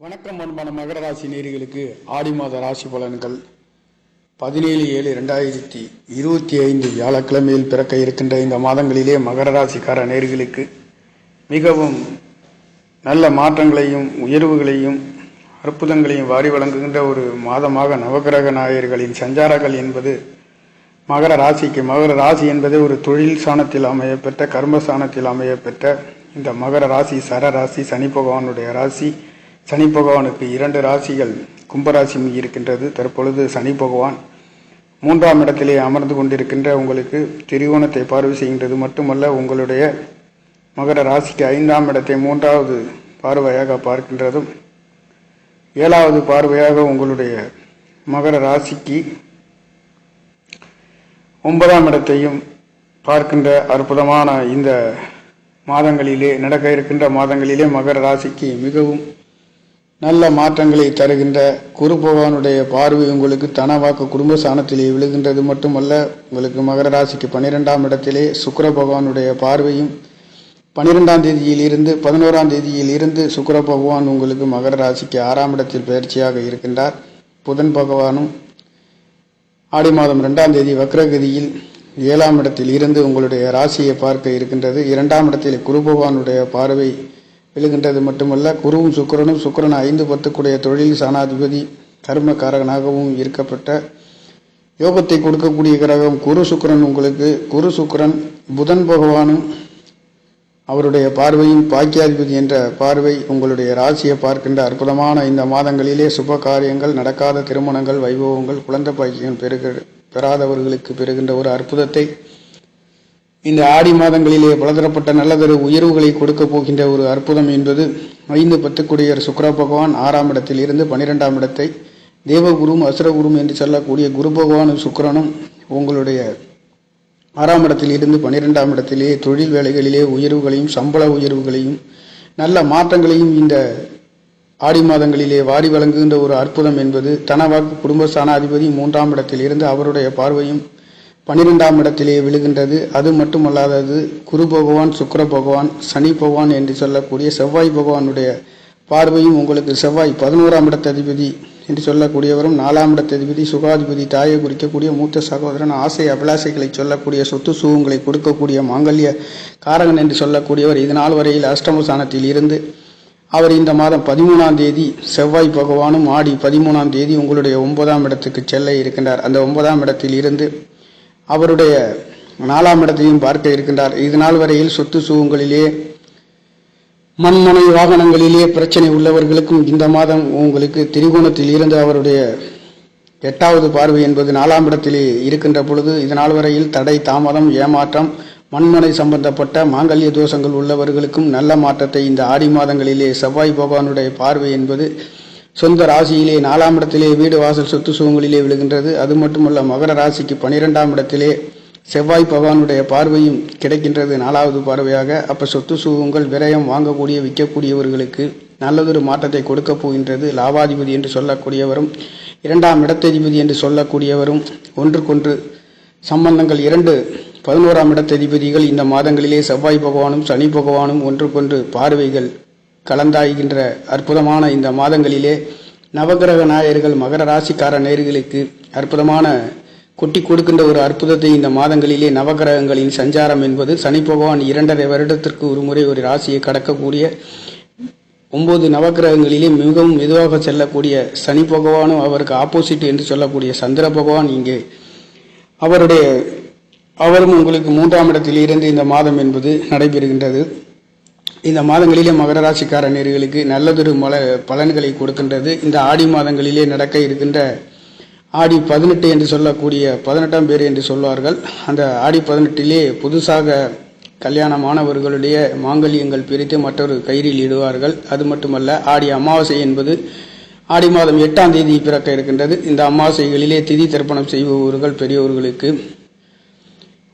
வணக்கம் அன்பான மகர ராசி நேர்களுக்கு ஆடி மாத ராசி பலன்கள். பதினேழு ஏழு ரெண்டாயிரத்தி இருபத்தி ஐந்து வியாழக்கிழமையில் பிறக்க இருக்கின்ற இந்த மாதங்களிலே மகர ராசிக்கார நேர்களுக்கு மிகவும் நல்ல மாற்றங்களையும் உயர்வுகளையும் அற்புதங்களையும் வாரி வழங்குகின்ற ஒரு மாதமாக நவகிரக நாயர்களின் சஞ்சாரங்கள் என்பது மகர ராசிக்கு மகர ராசி என்பது ஒரு தொழில் சாணத்தில் அமையப்பெற்ற கர்ம சாணத்தில் அமையப்பெற்ற இந்த மகர ராசி சர ராசி சனி பகவானுடைய ராசி. சனி பகவானுக்கு இரண்டு ராசிகள் கும்பராசி இருக்கின்றது. தற்பொழுது சனி பகவான் மூன்றாம் இடத்திலே அமர்ந்து கொண்டிருக்கின்ற உங்களுக்கு திரிகோணத்தை பார்வை செய்கின்றது. மட்டுமல்ல உங்களுடைய மகர ராசிக்கு ஐந்தாம் இடத்தை மூன்றாவது பார்வையாக பார்க்கின்றதும் ஏழாவது பார்வையாக உங்களுடைய மகர ராசிக்கு ஒன்பதாம் இடத்தையும் பார்க்கின்ற அற்புதமான இந்த மாதங்களிலே நடக்க இருக்கின்ற மாதங்களிலே மகர ராசிக்கு மிகவும் நல்ல மாற்றங்களை தருகின்ற குரு பகவானுடைய பார்வை உங்களுக்கு தனவாக்கு குடும்ப சாணத்திலே விழுகின்றது மட்டுமல்ல உங்களுக்கு மகர ராசிக்கு பன்னிரெண்டாம் இடத்திலே சுக்கர பகவானுடைய பார்வையும் பன்னிரெண்டாம் தேதியில் இருந்து பதினோராம் தேதியில் இருந்து சுக்கிர பகவான் உங்களுக்கு மகர ராசிக்கு ஆறாம் இடத்தில் பயிற்சியாக இருக்கின்றார். புதன் பகவானும் ஆடி மாதம் ரெண்டாம் தேதி வக்ரகதியில் ஏழாம் இடத்தில் இருந்து உங்களுடைய ராசியை பார்க்க இருக்கின்றது. இரண்டாம் இடத்தில் குரு பகவானுடைய பார்வை விழுகின்றது மட்டுமல்ல குருவும் சுக்கிரனும் சுக்கரன் ஐந்து பத்துக்குடைய தொழில் சாணாதிபதி கர்மகாரகனாகவும் இருக்கப்பட்ட யோகத்தை கொடுக்கக்கூடிய கிரகம் குரு சுக்கரன் உங்களுக்கு. குரு சுக்கரன் புதன் பகவானும் அவருடைய பார்வையும் பாக்கியாதிபதி என்ற பார்வை உங்களுடைய ராசியை பார்க்கின்ற அற்புதமான இந்த மாதங்களிலே சுப காரியங்கள் நடக்காத திருமணங்கள் வைபவங்கள் குழந்தை பாக்கியம் பெருக பெறாதவர்களுக்கு பெறுகின்ற ஒரு அற்புதத்தை இந்த ஆடி மாதங்களிலே பலதரப்பட்ட நல்லதொரு உயர்வுகளை கொடுக்க போகின்ற ஒரு அற்புதம் என்பது ஐந்து பத்துக்குடியர் சுக்கர பகவான் ஆறாம் இடத்தில் இருந்து பனிரெண்டாம் இடத்தை தேவகுரும் அசுரகுரும் என்று சொல்லக்கூடிய குரு பகவானும் சுக்கரனும் உங்களுடைய ஆறாம் இடத்தில் இருந்து பன்னிரெண்டாம் இடத்திலே தொழில் வேலைகளிலே உயர்வுகளையும் சம்பள உயர்வுகளையும் நல்ல மாற்றங்களையும் இந்த ஆடி மாதங்களிலே வாரி வழங்குகின்ற ஒரு அற்புதம் என்பது தனவாக்கு குடும்ப ஸ்தானாதிபதி மூன்றாம் இடத்தில் இருந்து அவருடைய பார்வையும் பன்னிரெண்டாம் இடத்திலே விழுகின்றது. அது மட்டுமல்லாதது குரு பகவான் சுக்கர பகவான் சனி பகவான் என்று சொல்லக்கூடிய செவ்வாய் பகவானுடைய பார்வையும் உங்களுக்கு செவ்வாய் பதினோராம் இடத்ததிபதி என்று சொல்லக்கூடியவரும் நாலாம் இடத்ததிபதி சுகாதிபதி தாயை குறிக்கக்கூடிய மூத்த சகோதரன் ஆசை அபிலாசைகளை சொல்லக்கூடிய சொத்து சுகங்களை கொடுக்கக்கூடிய மாங்கல்ய காரகன் என்று சொல்லக்கூடியவர் இது நாள் வரையில் அஷ்டமஸ்தானத்தில் இருந்து அவர் இந்த மாதம் பதிமூணாம் தேதி செவ்வாய் பகவானும் ஆடி பதிமூணாம் தேதி உங்களுடைய ஒன்பதாம் இடத்துக்கு செல்ல இருக்கின்றார். அந்த ஒன்பதாம் இடத்தில் இருந்து அவருடைய நாலாம் இடத்தையும் பார்க்க இருக்கின்றார். இது நாள் வரையில் சொத்து சுகங்களிலே மண்மனை வாகனங்களிலே பிரச்சனை உள்ளவர்களுக்கும் இந்த மாதம் உங்களுக்கு திரிகோணத்தில் இருந்து அவருடைய எட்டாவது பார்வை என்பது நாலாம் இடத்திலே இருக்கின்ற பொழுது இதனால் வரையில் தடை தாமதம் ஏமாற்றம் மண்மனை சம்பந்தப்பட்ட மாங்கல்ய தோஷங்கள் உள்ளவர்களுக்கும் நல்ல மாற்றத்தை இந்த ஆடி மாதங்களிலே செவ்வாய் பகவானுடைய பார்வை என்பது சொந்த ராசியிலே நாலாம் இடத்திலே வீடு வாசல் சொத்து சுகங்களிலே விழுகின்றது. அது மட்டுமல்ல மகர ராசிக்கு பனிரெண்டாம் இடத்திலே செவ்வாய் பகவானுடைய பார்வையும் கிடைக்கின்றது நாலாவது பார்வையாக. அப்போ சொத்து சுகங்கள் விரயம் வாங்கக்கூடிய விற்கக்கூடியவர்களுக்கு நல்லதொரு மாற்றத்தை கொடுக்க போகின்றது. லாபாதிபதி என்று சொல்லக்கூடியவரும் இரண்டாம் இடத்ததிபதி என்று சொல்லக்கூடியவரும் ஒன்றுக்கொன்று சம்பந்தங்கள் இரண்டு பதினோராம் இடத்ததிபதிகள் இந்த மாதங்களிலே செவ்வாய் பகவானும் சனி பகவானும் ஒன்றுக்கொன்று பார்வைகள் கலந்தாய்கின்ற அற்புதமான இந்த மாதங்களிலே நவகிரக நாயர்கள் மகர ராசிக்கார நேர்களுக்கு அற்புதமான கொட்டி கொடுக்கின்ற ஒரு அற்புதத்தை இந்த மாதங்களிலே நவகிரகங்களின் சஞ்சாரம் என்பது சனி பகவான் இரண்டரை வருடத்திற்கு ஒரு முறை ஒரு ராசியை கடக்கக்கூடிய ஒன்பது நவகிரகங்களிலே மிகவும் மெதுவாக செல்லக்கூடிய சனி பகவானும் அவருக்கு ஆப்போசிட் என்று சொல்லக்கூடிய சந்திர பகவான் இங்கே. அவருடைய அவரும் உங்களுக்கு மூன்றாம் இடத்தில் இருந்து இந்த மாதம் என்பது நடைபெறுகின்றது. இந்த மாதங்களிலே மகர ராசிக்கார நேர்களுக்கு நல்லதொரு மல பலன்களை கொடுக்கின்றது. இந்த ஆடி மாதங்களிலே நடக்க இருக்கின்ற ஆடி பதினெட்டு என்று சொல்லக்கூடிய பதினெட்டாம் பேர் என்று சொல்வார்கள். அந்த ஆடி பதினெட்டிலே புதுசாக கல்யாணமானவர்களுடைய மாங்கல்யங்கள் பிரித்து மற்றொரு கயிறில் இடுவார்கள். அது மட்டுமல்ல ஆடி அமாவாசை என்பது ஆடி மாதம் எட்டாம் தேதி பிறக்க இருக்கின்றது. இந்த அமாவாசைகளிலே திதி தர்ப்பணம் செய்பவர்கள் பெரியவர்களுக்கு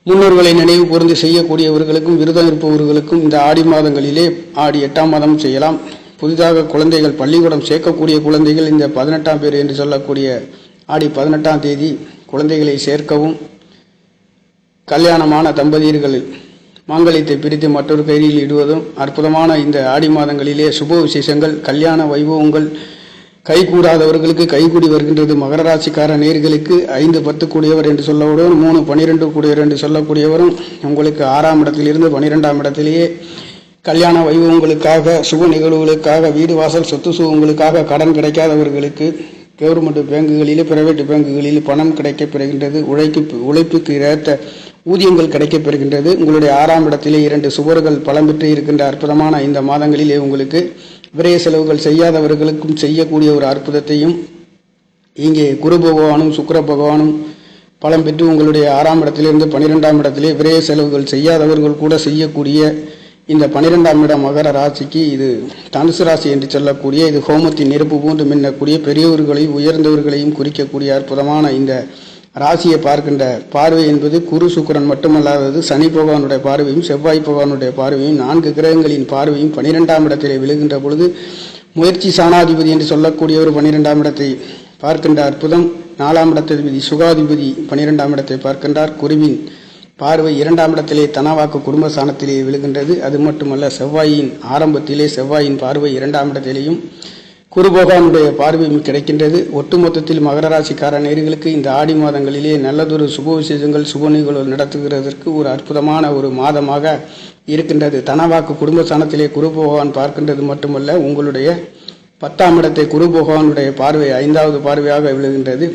முன்னோர்களை நினைவு கூர்ந்து செய்யக்கூடியவர்களுக்கும் விரதம் இருப்பவர்களுக்கும் இந்த ஆடி மாதங்களிலே ஆடி எட்டாம் மாதம் செய்யலாம். புதிதாக குழந்தைகள் பள்ளிக்கூடம் சேர்க்கக்கூடிய குழந்தைகள் இந்த பதினெட்டாம் பேர் என்று சொல்லக்கூடிய ஆடி பதினெட்டாம் தேதி குழந்தைகளை சேர்க்கவும். கல்யாணமான தம்பதியர்கள் மாங்கலியத்தை பிரித்து மற்றொரு கையில் இடுவதும் அற்புதமான இந்த ஆடி மாதங்களிலே சுப விசேஷங்கள் கல்யாண வைபவங்கள் கைகூடாதவர்களுக்கு கைகூடி வருகின்றது மகர ராசிக்கார நேர்களுக்கு ஐந்து பத்து கூடியவர் என்று சொல்லக்கூடியவர் மூணு பன்னிரெண்டு கூடியவர் என்று சொல்லக்கூடியவரும் உங்களுக்கு ஆறாம் இடத்திலிருந்து பனிரெண்டாம் இடத்திலேயே கல்யாண வைபவங்களுக்காக சுப நிகழ்வுகளுக்காக வீடு வாசல் சொத்து சுகங்களுக்காக கடன் கிடைக்காதவர்களுக்கு கவர்மெண்ட் பேங்குகளில் பிரைவேட் பேங்குகளில் பணம் கிடைக்கப் பெறுகின்றது. உழைப்பு உழைப்புக்கு ஏற்ற ஊதியங்கள் கிடைக்கப் பெறுகின்றது. உங்களுடைய ஆறாம் இடத்திலே இரண்டு சுவர்கள் பலம் பெற்று இருக்கின்ற அற்புதமான இந்த மாதங்களிலே உங்களுக்கு விரய செலவுகள் செய்யாதவர்களுக்கும் செய்யக்கூடிய ஒரு அற்புதத்தையும் இங்கே குரு பகவானும் சுக்கர பகவானும் பலம் பெற்று உங்களுடைய ஆறாம் இடத்திலிருந்து பனிரெண்டாம் இடத்திலே விரய செலவுகள் செய்யாதவர்கள் கூட செய்யக்கூடிய இந்த பன்னிரெண்டாம் இடம் மகர ராசிக்கு இது தனுசு ராசி என்று சொல்லக்கூடிய இது ஹோமத்தின் நெருப்பு போன்று மின்னக்கூடிய பெரியவர்களையும் உயர்ந்தவர்களையும் குறிக்கக்கூடிய அற்புதமான இந்த ராசியை பார்க்கின்ற பார்வை என்பது குரு சுக்கிரன் மட்டுமல்லாதது சனி பகவானுடைய பார்வையும் செவ்வாய் பகவானுடைய பார்வையும் நான்கு கிரகங்களின் பார்வையும் பனிரெண்டாம் இடத்திலே விழுகின்ற பொழுது முயற்சி சாணாதிபதி என்று சொல்லக்கூடிய ஒரு இடத்தை பார்க்கின்ற அற்புதம். நாலாம் இடத்ததிபதி சுகாதிபதி பனிரெண்டாம் இடத்தை பார்க்கின்றார். குருவின் பார்வை இரண்டாம் இடத்திலே தனவாக்கு குடும்ப சாணத்திலே விழுகின்றது. அது மட்டுமல்ல செவ்வாயின் ஆரம்பத்திலே செவ்வாயின் பார்வை இரண்டாம் இடத்திலேயும் குரு பகவானுடைய பார்வையும் கிடைக்கின்றது. ஒட்டுமொத்தத்தில் மகர ராசிக்கார நேர்களுக்கு இந்த ஆடி மாதங்களிலே நல்லதொரு சுப விசேஷங்கள் சுப நிகழ்வு நடத்துகிறதற்கு ஒரு அற்புதமான ஒரு மாதமாக இருக்கின்றது. தனவாக்கு குடும்ப ஸ்தானத்திலே குரு பகவான் பார்க்கின்றது மட்டுமல்ல உங்களுடைய பத்தாம் இடத்தை குரு பகவானுடைய பார்வை ஐந்தாவது பார்வையாக விழுகின்றது.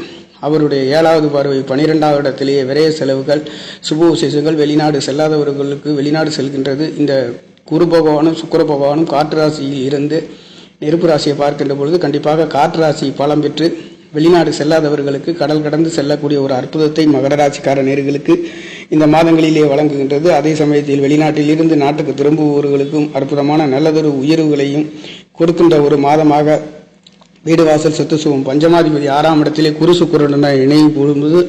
அவருடைய ஏழாவது பார்வை பனிரெண்டாவது இடத்திலேயே விரைய செலவுகள் சுப விசேஷங்கள் வெளிநாடு செல்லாதவர்களுக்கு வெளிநாடு செல்கின்றது. இந்த குரு பகவானும் சுக்கர பகவானும் காற்று ராசியில் இருந்து நெருப்பு ராசியை பார்க்கின்ற பொழுது கண்டிப்பாக காற்று ராசி பலம் பெற்று வெளிநாடு செல்லாதவர்களுக்கு கடல் கடந்து செல்லக்கூடிய ஒரு அற்புதத்தை மகர ராசிக்கார நேர்களுக்கு இந்த மாதங்களிலே வழங்குகின்றது. அதே சமயத்தில் வெளிநாட்டில் இருந்து நாட்டுக்கு திரும்புவோர்களுக்கும் அற்புதமான நல்லதொரு உயர்வுகளையும் கொடுக்கின்ற ஒரு மாதமாக வீடு வாசல் சொத்து சுகம் பஞ்சமாதிபதி ஆறாம் இடத்திலே குரு சுக்கரனுடன் இணையும் பொழுது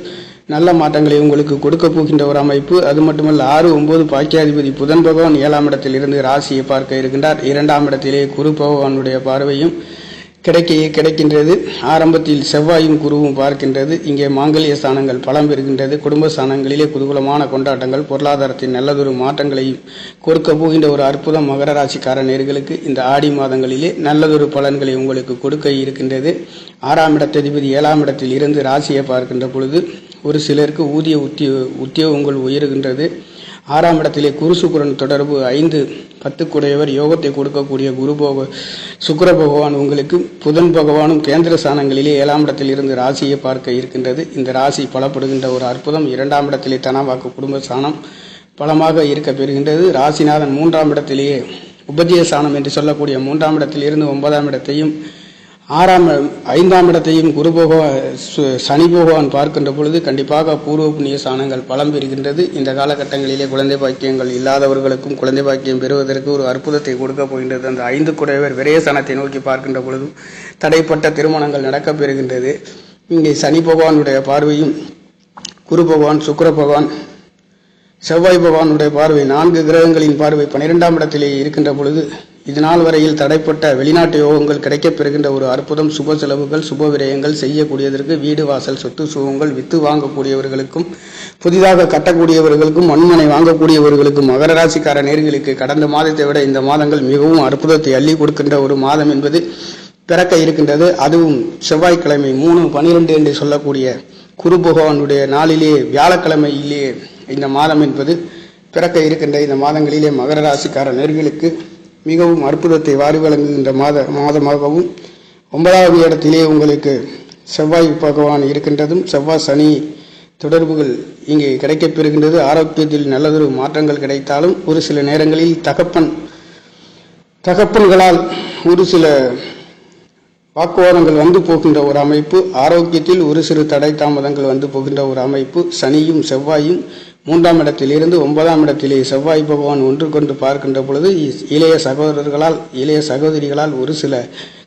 நல்ல மாற்றங்களை உங்களுக்கு கொடுக்க போகின்ற ஒரு அமைப்பு. அது மட்டுமல்ல ஆறு ஒன்பது பாக்கியாதிபதி புதன் பகவான் ஏழாம் இடத்தில் இருந்து ராசியை பார்க்க இருக்கின்றார். இரண்டாம் இடத்திலே குரு பகவானுடைய பார்வையும் கிடைக்க கிடைக்கின்றது. ஆரம்பத்தில் செவ்வாயும் குருவும் பார்க்கின்றது. இங்கே மாங்கல்ய ஸ்தானங்கள் பலம் பெறுகின்றது. குடும்ப ஸ்தானங்களிலே குதூகலமான கொண்டாட்டங்கள் பொருளாதாரத்தின் நல்லதொரு மாற்றங்களையும் கொடுக்க போகின்ற ஒரு அற்புதம் மகர ராசிக்கார நேர்களுக்கு இந்த ஆடி மாதங்களிலே நல்லதொரு பலன்களை உங்களுக்கு கொடுக்க இருக்கின்றது. ஆறாம் இடத்ததிபதி ஏழாம் இடத்தில் இருந்து ராசியை பார்க்கின்ற பொழுது ஒரு சிலருக்கு ஊதிய உத்தியோ உத்தியோகங்கள் உயருகின்றது. ஆறாம் இடத்திலே குரு சுக்கிரன் தொடர்பு ஐந்து பத்துக்குடையவர் யோகத்தை கொடுக்கக்கூடிய குரு போக சுக்கர பகவான் உங்களுக்கு புதன் பகவானும் கேந்திர ஸ்தானங்களிலே ஏழாம் இடத்தில் இருந்து ராசியை பார்க்க இருக்கின்றது. இந்த ராசி பலப்படுகின்ற ஒரு அற்புதம். இரண்டாம் இடத்திலே தனவாக்கு குடும்ப ஸ்தானம் பலமாக இருக்க பெறுகின்றது. ராசிநாதன் மூன்றாம் இடத்திலேயே உபஜய ஸ்தானம் என்று சொல்லக்கூடிய மூன்றாம் இடத்தில் இருந்து ஒன்பதாம் இடத்தையும் ஆறாம் ஐந்தாம் இடத்தையும் குரு பகவான் சு- சனி பகவான் பார்க்கின்ற பொழுது கண்டிப்பாக பூர்வ புண்ணிய சாணங்கள் பலம் பெறுகின்றது. இந்த காலகட்டங்களிலே குழந்தை பாக்கியங்கள் இல்லாதவர்களுக்கும் குழந்தை பாக்கியம் பெறுவதற்கு ஒரு அற்புதத்தை கொடுக்க போகின்றது. அந்த ஐந்து குடையவர் விரயசனத்தை நோக்கி பார்க்கின்ற பொழுதும் தடைப்பட்ட திருமணங்கள் நடக்கப் பெறுகின்றது. இங்கே சனி பகவானுடைய பார்வையும் குரு பகவான் சுக்கர பகவான் செவ்வாய் பகவானுடைய பார்வை நான்கு கிரகங்களின் பார்வை பன்னிரெண்டாம் இடத்திலே இருக்கின்ற பொழுது இதுநாள் வரையில் தடைப்பட்ட வெளிநாட்டு யோகங்கள் கிடைக்கப் பெறுகின்ற ஒரு அற்புதம் சுப செலவுகள் சுப விரயங்கள் செய்யக்கூடியதற்கு வீடு வாசல் சொத்து சுகங்கள் வித்து வாங்கக்கூடியவர்களுக்கும் புதிதாக கட்டக்கூடியவர்களுக்கும் மண்மனை வாங்கக்கூடியவர்களுக்கும் மகர ராசிக்கார நேர்களுக்கு கடந்த மாதத்தை விட இந்த மாதங்கள் மிகவும் அற்புதத்தை அள்ளி கொடுக்கின்ற ஒரு மாதம் என்பது பிறக்க இருக்கின்றது. அதுவும் செவ்வாய்க்கிழமை மூணு பனிரெண்டு என்று சொல்லக்கூடிய குரு பகவானுடைய நாளிலே வியாழக்கிழமையிலே இந்த மாதம் என்பது பிறக்க இருக்கின்ற இந்த மாதங்களிலே மகர ராசிக்கார நேர்களுக்கு மிகவும் அற்புதத்தை வாரி வழங்குகின்ற மாத மாதமாகவும் ஒன்பதாவது இடத்திலே உங்களுக்கு செவ்வாய் பகவான் இருக்கின்றதும் செவ்வாய் சனி தொடர்புகள் இங்கே கிடைக்கப்பெறுகின்றது ஆரோக்கியத்தில் நல்லதொரு மாற்றங்கள் கிடைத்தாலும் ஒரு சில நேரங்களில் தகப்பன் தகப்பன்களால் ஒரு சில வாக்குவாதங்கள் வந்து போகின்ற ஒரு அமைப்பு ஆரோக்கியத்தில் ஒரு சிறு தடை தாமதங்கள் வந்து போகின்ற ஒரு அமைப்பு சனியும் செவ்வாயும் மூன்றாம் இடத்திலிருந்து ஒன்பதாம் இடத்திலே செவ்வாய் பகவான் ஒன்று கொண்டு பார்க்கின்ற பொழுது இளைய சகோதரர்களால் இளைய சகோதரிகளால் ஒரு சில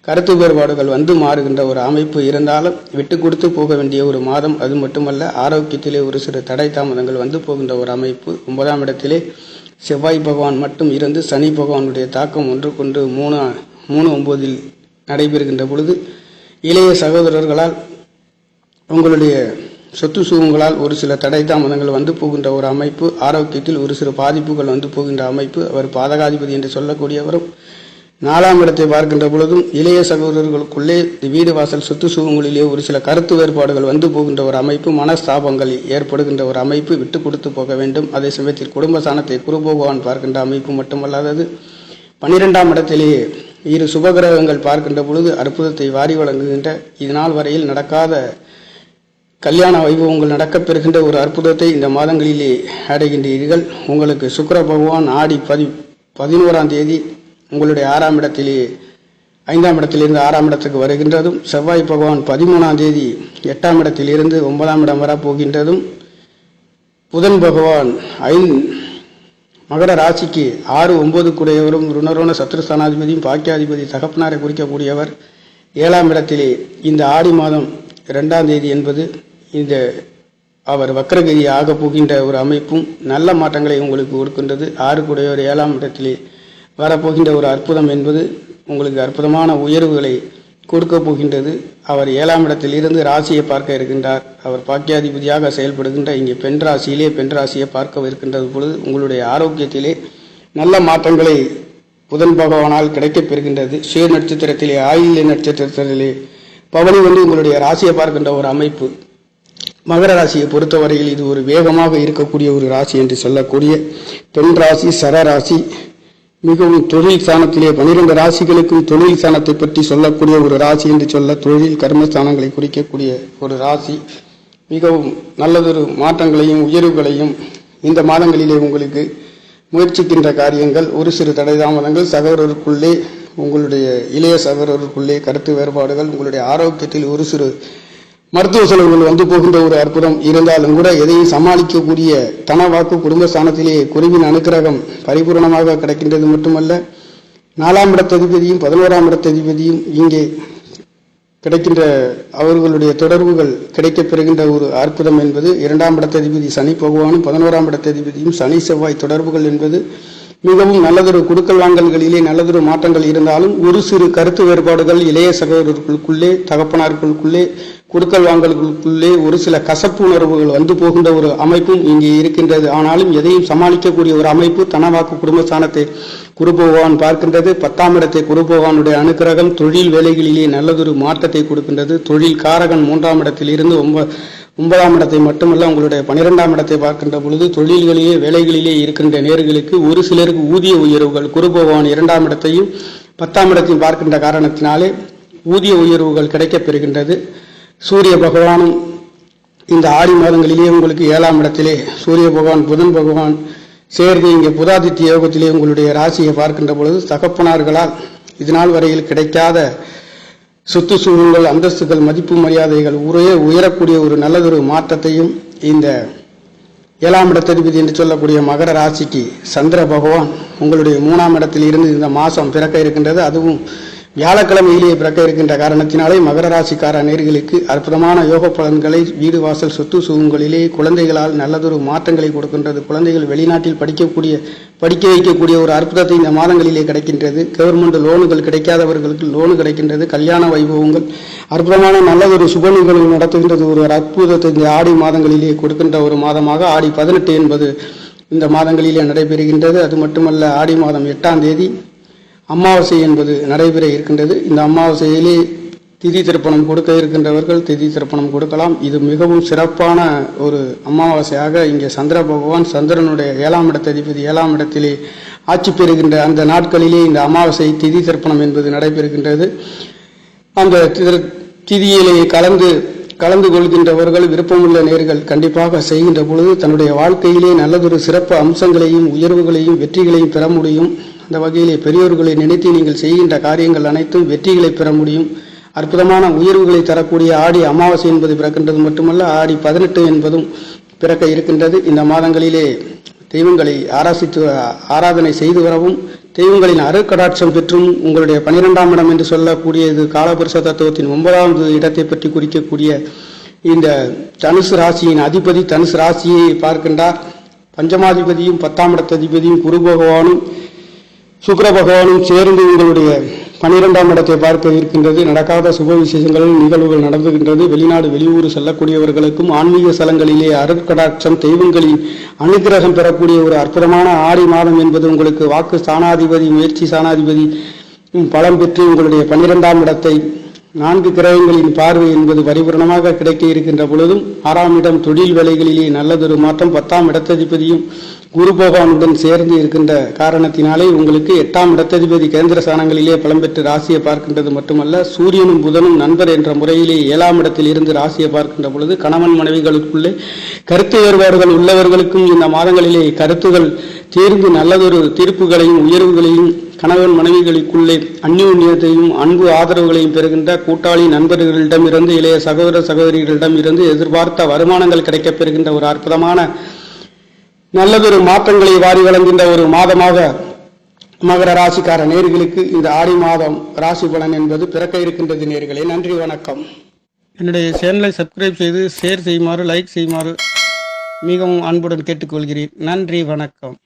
கருத்து வேறுபாடுகள் வந்து மாறுகின்ற ஒரு அமைப்பு இருந்தாலும் விட்டு கொடுத்து போக வேண்டிய ஒரு மாதம் அது மட்டுமல்ல ஆரோக்கியத்திலே ஒரு சிறு தடை தாமதங்கள் வந்து போகின்ற ஒரு அமைப்பு. ஒன்பதாம் இடத்திலே செவ்வாய் பகவான் மட்டும் இருந்து சனி பகவானுடைய தாக்கம் ஒன்று கொண்டு மூணு மூணு ஒன்பதில் நடைபெறுகின்ற பொழுது இளைய சகோதரர்களால் உங்களுடைய சொத்து சுகங்களால் ஒரு சில தடை தாமதங்கள் வந்து போகின்ற ஒரு அமைப்பு ஆரோக்கியத்தில் ஒரு சில பாதிப்புகள் வந்து போகின்ற அமைப்பு. அவர் பாதகாதிபதி என்று சொல்லக்கூடியவரும் நாலாம் இடத்தை பார்க்கின்ற பொழுதும் இளைய சகோதரர்களுக்குள்ளே வீடு வாசல் சொத்து சுகங்களிலே ஒரு சில கருத்து வேறுபாடுகள் வந்து போகின்ற ஒரு அமைப்பு மனஸ்தாபங்கள் ஏற்படுகின்ற ஒரு அமைப்பு விட்டு கொடுத்து போக வேண்டும். அதே சமயத்தில் குடும்ப சாணத்தை குருபோகவான் பார்க்கின்ற அமைப்பு மட்டுமல்லாதது பன்னிரெண்டாம் இடத்திலேயே இரு சுபகிரகங்கள் பார்க்கின்ற பொழுது அற்புதத்தை வாரி வழங்குகின்ற இதனால் வரையில் நடக்காத கல்யாண வைபவங்கள் நடக்கப் பெறுகின்ற ஒரு அற்புதத்தை இந்த மாதங்களிலே அடைகின்றீர்கள். உங்களுக்கு சுக்கர பகவான் ஆடி பதி பதினோராம் தேதி உங்களுடைய ஆறாம் இடத்திலே ஐந்தாம் இடத்திலிருந்து ஆறாம் இடத்துக்கு வருகின்றதும் செவ்வாய் பகவான் பதிமூணாம் தேதி எட்டாம் இடத்திலிருந்து ஒன்பதாம் இடம் வரப்போகின்றதும் புதன் பகவான் ஐ மகர ராசிக்கு ஆறு ஒன்பது கூடையவரும் ருணரோண சத்ருஸ்தானாதிபதியும் பாக்கியாதிபதி தகப்பனாரை குறிக்கக்கூடியவர். ஏழாம் இடத்திலே இந்த ஆடி மாதம் இரண்டாம் தேதி என்பது இந்த அவர் வக்கரகிரி ஆக போகின்ற ஒரு அமைப்பும் நல்ல மாற்றங்களை உங்களுக்கு கொடுக்கின்றது. ஆறு கூடையோர் ஏழாம் இடத்திலே வரப்போகின்ற ஒரு அற்புதம் என்பது உங்களுக்கு அற்புதமான உயர்வுகளை கொடுக்க போகின்றது. அவர் ஏழாம் இடத்தில் இருந்து ராசியை பார்க்க இருக்கின்றார். அவர் பாக்கியாதிபதியாக செயல்படுகின்ற இங்கே பெண் ராசியிலே பெண் ராசியை பார்க்க இருக்கின்றது பொழுது உங்களுடைய ஆரோக்கியத்திலே நல்ல மாற்றங்களை புதன் பகவானால் கிடைக்கப் பெறுகின்றது. சுய நட்சத்திரத்திலே ஆயில்ய நட்சத்திரத்திலே பவனி வந்து உங்களுடைய ராசியை பார்க்கின்ற ஒரு அமைப்பு. மகர ராசியை பொறுத்தவரையில் இது ஒரு வேகமாக இருக்கக்கூடிய ஒரு ராசி என்று சொல்லக்கூடிய பெண் ராசி சர ராசி மிகவும் தொழில் ஸ்தானத்திலே பனிரெண்டு ராசிகளுக்கும் தொழில் ஸ்தானத்தை பற்றி சொல்லக்கூடிய ஒரு ராசி என்று சொல்ல தொழில் கர்மஸ்தானங்களை குறிக்கக்கூடிய ஒரு ராசி. மிகவும் நல்லதொரு மாற்றங்களையும் உயர்வுகளையும் இந்த மாதங்களிலே உங்களுக்கு முயற்சிக்கின்ற காரியங்கள். ஒரு சிறு தடை தாமதங்கள் சகோதரருக்குள்ளே உங்களுடைய இளைய சகோதரருக்குள்ளே கருத்து வேறுபாடுகள் உங்களுடைய ஆரோக்கியத்தில் ஒரு சிறு மருத்துவ செலவுகள் வந்து போகின்ற ஒரு அற்புதம். இருந்தாலும் கூட எதையும் சமாளிக்கக்கூடிய தனவாக்கு குடும்பஸ்தானத்திலே குருவின் அனுக்கிரகம் பரிபூரணமாக கிடைக்கின்றது மட்டுமல்ல நாலாம் இடத்ததிபதியும் பதினோராம் இடத்ததிபதியும் இங்கே கிடைக்கின்ற அவர்களுடைய தொடர்புகள் கிடைக்கப் பெறுகின்ற ஒரு அற்புதம் என்பது இரண்டாம் இடத்ததிபதி சனி பகவானும் பதினோராம் இடத்ததிபதியும் சனி செவ்வாய் தொடர்புகள் என்பது மிகவும் நல்லதொரு குடுக்கல் வாங்கல்களிலே நல்லதொரு மாற்றங்கள் இருந்தாலும் ஒரு சிறு கருத்து வேறுபாடுகள் இளைய சகோதரர்களுக்குள்ளே தகப்பனார்களுக்குள்ளே குடுக்கல் வாங்கல்களுக்குள்ளே ஒரு சில கசப்பு உணர்வுகள் வந்து போகின்ற ஒரு அமைப்பும் இங்கே இருக்கின்றது. ஆனாலும் எதையும் சமாளிக்கக்கூடிய ஒரு அமைப்பு தனவாக்கு குடும்பஸ்தானத்தை குரு பகவான் பார்க்கின்றது. பத்தாம் இடத்தை குரு பகவானுடைய அனுக்கிரகம் தொழில் வேலைகளிலே நல்லதொரு மாற்றத்தை கொடுக்கின்றது. தொழில் காரகன் மூன்றாம் இடத்தில் இருந்து ஒன்பது ஒன்பதாம் இடத்தை மட்டுமல்ல உங்களுடைய பனிரெண்டாம் இடத்தை பார்க்கின்ற பொழுது தொழில்களிலே வேலைகளிலே இருக்கின்ற நேர்களுக்கு ஒரு சிலருக்கு ஊதிய உயர்வுகள். குரு பகவான் இரண்டாம் இடத்தையும் பத்தாம் இடத்தையும் பார்க்கின்ற காரணத்தினாலே ஊதிய உயர்வுகள் கிடைக்கப் பெறுகின்றது. சூரிய பகவானும் இந்த ஆடி மாதங்களிலே உங்களுக்கு ஏழாம் இடத்திலே சூரிய பகவான் புதன் பகவான் சேர்ந்து இங்கே புதாதித்ய யோகத்திலே உங்களுடைய ராசியை பார்க்கின்ற பொழுது தகப்பனார்களால் இதனால் வரையில் கிடைக்காத சுற்றுச்சூழல்கள் அந்தஸ்துகள் மதிப்பு மரியாதைகள் உரையே உயரக்கூடிய ஒரு நல்லதொரு மாற்றத்தையும் இந்த ஏழாம் இடத்ததிபதி என்று சொல்லக்கூடிய மகர ராசிக்கு சந்திர பகவான் உங்களுடைய மூணாம் இடத்தில் இருந்து இந்த மாதம் பிறக்க இருக்கின்றது. அதுவும் வியாழக்கிழமையிலேயே பிறக்க இருக்கின்ற காரணத்தினாலே மகர ராசிக்கார நேர்களுக்கு அற்புதமான யோக பலன்களை வீடு வாசல் சொத்து சுகங்களிலே குழந்தைகளால் நல்லதொரு மாற்றங்களை கொடுக்கின்றது. குழந்தைகள் வெளிநாட்டில் படிக்கக்கூடிய படிக்க வைக்கக்கூடிய ஒரு அற்புதத்தை இந்த மாதங்களிலே கிடைக்கின்றது. கவர்மெண்ட் லோனுகள் கிடைக்காதவர்களுக்கு லோனு கிடைக்கின்றது. கல்யாண வைபவங்கள் அற்புதமான நல்லதொரு சுப நிகழ்வு நடத்துகின்றது. ஒரு அற்புதத்தை இந்த ஆடி மாதங்களிலே கொடுக்கின்ற ஒரு மாதமாக ஆடி பதினெட்டு என்பது இந்த மாதங்களிலே நடைபெறுகின்றது. அது மட்டுமல்ல ஆடி மாதம் எட்டாம் தேதி அமாவாசை என்பது நடைபெற இருக்கின்றது. இந்த அமாவாசையிலே திதி திருப்பணம் கொடுக்க இருக்கின்றவர்கள் திதி திருப்பணம் கொடுக்கலாம். இது மிகவும் சிறப்பான ஒரு அமாவாசையாக இங்கே சந்திர பகவான் சந்திரனுடைய ஏழாம் இடத்ததிபதி ஏழாம் இடத்திலே ஆட்சி பெறுகின்ற அந்த நாட்களிலே இந்த அமாவாசை திதி திருப்பணம் என்பது நடைபெறுகின்றது. அந்த திதியிலே கலந்து கலந்து கொள்கின்றவர்கள் விருப்பமுள்ள நேர்கள் கண்டிப்பாக செய்கின்ற பொழுது தன்னுடைய வாழ்க்கையிலே நல்லதொரு சிறப்பு அம்சங்களையும் உயர்வுகளையும் வெற்றிகளையும் பெற முடியும். அந்த வகையிலே பெரியோர்களை நினைத்து நீங்கள் செய்கின்ற காரியங்கள் அனைத்தும் வெற்றிகளை பெற முடியும். அற்புதமான உயர்வுகளை தரக்கூடிய ஆடி அமாவாசை என்பது பிறக்கின்றது மட்டுமல்ல ஆடி பதினெட்டு என்பதும் பிறக்க இருக்கின்றது. இந்த மாதங்களிலே தெய்வங்களை ஆராசித்து ஆராதனை செய்து வரவும் தெய்வங்களின் அருக்கடாட்சம் பெற்றும் உங்களுடைய பனிரெண்டாம் இடம் என்று சொல்லக்கூடியது காலபுருஷ தத்துவத்தின் ஒன்பதாவது இடத்தை பற்றி குறிக்கக்கூடிய இந்த தனுசு ராசியின் அதிபதி தனுசு ராசியை பார்க்கின்றார். பஞ்சமாதிபதியும் பத்தாம் இடத்த அதிபதியும் குரு பகவானும் சுக்கர பகவானும் சேர்ந்து உங்களுடைய பனிரெண்டாம் இடத்தை பார்க்க இருக்கின்றது. நடக்காத சுப விசேஷங்கள் நிகழ்வுகள் நடந்துகின்றது. வெளிநாடு வெளியூர் செல்லக்கூடியவர்களுக்கும் ஆன்மீக ஸ்தலங்களிலே அருட்கடாட்சம் தெய்வங்களின் அனுகிரகம் பெறக்கூடிய ஒரு அற்புதமான ஆடி மாதம் என்பது உங்களுக்கு வாக்கு ஸ்தானாதிபதி முயற்சி ஸ்தானாதிபதி பலம் பெற்று உங்களுடைய பன்னிரெண்டாம் இடத்தை நான்கு கிரகங்களின் பார்வை என்பது பரிபூர்ணமாக கிடைக்க இருக்கின்ற பொழுதும் ஆறாம் இடம் தொழில் வேலைகளிலே நல்லதொரு மாற்றம் பத்தாம் இடத்ததிபதியும் குரு பகவானுடன் சேர்ந்து இருக்கின்ற காரணத்தினாலே உங்களுக்கு எட்டாம் இடத்ததிபதி கேந்திர ஸ்தானங்களிலே பழம்பெற்று ராசியை பார்க்கின்றது மட்டுமல்ல சூரியனும் புதனும் நண்பர் என்ற முறையிலே ஏழாம் இடத்தில் இருந்து ராசியை பார்க்கின்ற பொழுது கணவன் மனைவிகளுக்குள்ளே கருத்து வேறுபாடுகள் உள்ளவர்களுக்கும் இந்த மாதங்களிலே கருத்துகள் தீர்ந்து நல்லதொரு தீர்ப்புகளையும் உயர்வுகளையும் கணவன் மனைவிகளுக்குள்ளே அந்யோன்யத்தையும் அன்பு ஆதரவுகளையும் பெறுகின்ற கூட்டாளி நண்பர்களிடமிருந்து இளைய சகோதர சகோதரிகளிடம் இருந்து எதிர்பார்த்த வருமானங்கள் கிடைக்கப் பெறுகின்ற ஒரு அற்புதமான நல்லதொரு மாற்றங்களை வாரி வழங்குகின்ற ஒரு மாதமாக மகர ராசிக்கார நேர்களுக்கு இந்த ஆடி மாதம் ராசி பலன் என்பது பிறக்க இருக்கின்றது நேர்களே. நன்றி வணக்கம். என்னுடைய சேனலை சப்ஸ்கிரைப் செய்து ஷேர் செய்யுமாறு லைக் செய்யுமாறு மிகவும் அன்புடன் கேட்டுக்கொள்கிறேன். நன்றி வணக்கம்.